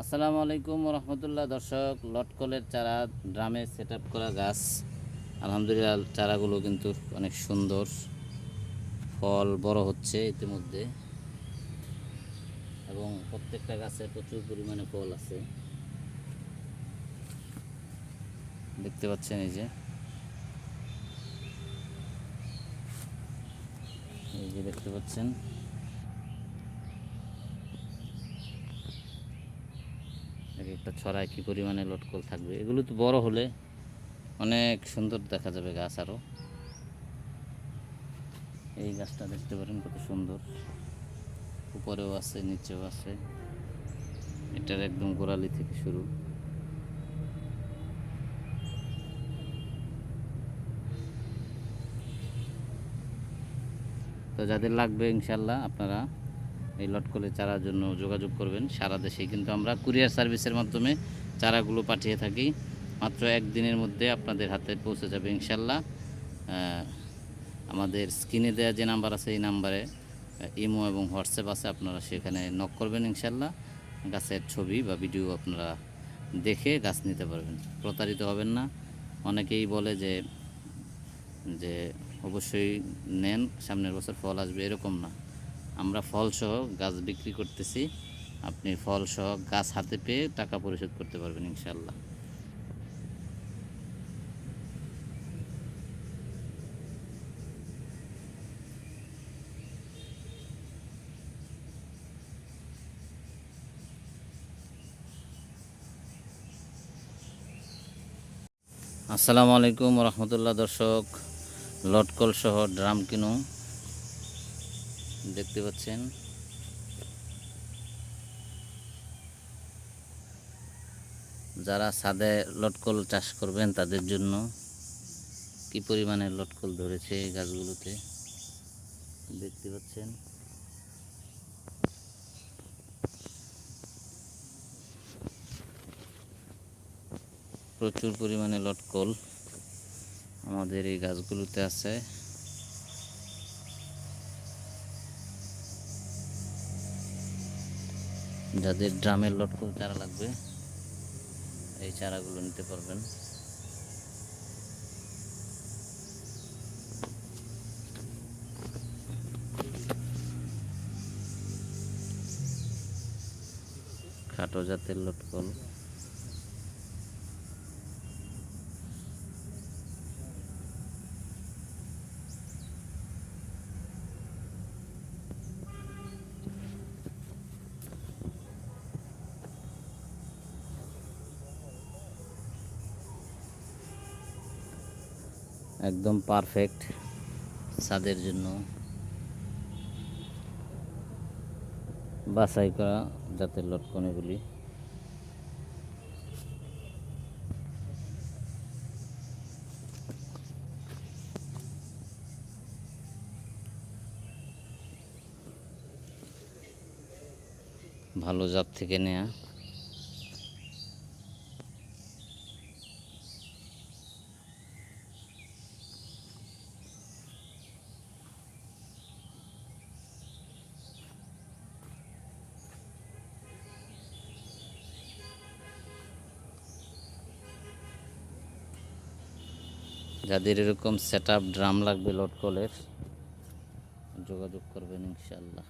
আসসালামু আলাইকুম রহমতুল্লাহ দর্শক, লটকলের চারা ড্রামে সেট আপ করা গাছ। আলহামদুলিল্লাহ, চারাগুলো কিন্তু অনেক সুন্দর। ফল বড় হচ্ছে ইতিমধ্যে। এবং প্রত্যেকটা গাছে প্রচুর পরিমাণে ফল আছে। দেখতে পাচ্ছেন এই যে। এই যে দেখতে পাচ্ছেন। এক একটা ছড়ায় কী পরিমাণে লটকল থাকবে? এগুলো তো বড় হলে অনেক সুন্দর দেখা যাবে গাছ আরও এই গাছটা দেখতে পারেন কত সুন্দর। উপরেও আছে, নিচেও আছে। এটার একদম গোড়ালি থেকে শুরু। তো যাদের লাগবে ইনশাল্লাহ আপনারা এই লটকলের চারার জন্য যোগাযোগ করবেন সারা দেশে। কিন্তু আমরা কুরিয়ার সার্ভিসের মাধ্যমে চারাগুলো পাঠিয়ে থাকি। মাত্র একদিনের মধ্যে আপনাদের হাতে পৌঁছে যাবে ইনশাল্লাহ। আমাদের স্ক্রিনে দেওয়া যে নাম্বার আছে এই নাম্বারে ইমো এবং হোয়াটসঅ্যাপ আছে, আপনারা সেখানে নক করবেন ইনশাল্লাহ। গাছের ছবি বা ভিডিও আপনারা দেখে গাছ নিতে পারবেন। প্রতারিত হবেন না। অনেকেই বলে যে যে অবশ্যই নেন, সামনের বছর ফল আসবে, এরকম না। আমরা ফল সহ গাছ বিক্রি করতেছি। আপনি ফল সহ গাছ হাতে পেয়ে টাকা পরিশোধ করতে পারবেন ইনশাল্লাহ আসসালামু আলাইকুম রহমতুল্লাহ দর্শক। লটকল সহ ড্রাম কিনু দেখতে পাচ্ছেন। যারা ছাদে লটকল চাষ করবেন তাদের জন্য কি পরিমাণে লটকল ধরেছে গাছগুলোতে দেখতে পাচ্ছেন। প্রচুর পরিমাণে লটকল আমাদের এই গাছগুলোতে আছে। যাদের ড্রামের লটকল চারা লাগবে এই চারাগুলো নিতে পারবেন। খাটো জাতের লটকল একদম পারফেক্ট ছাদের জন্য। বাছাই করা জাতের লটকন এগুলি ভালো জাত থেকে নেয়া। যাদের এরকম সেট ড্রাম লাগবে লটকলের যোগাযোগ করবেন ইনশাল্লাহ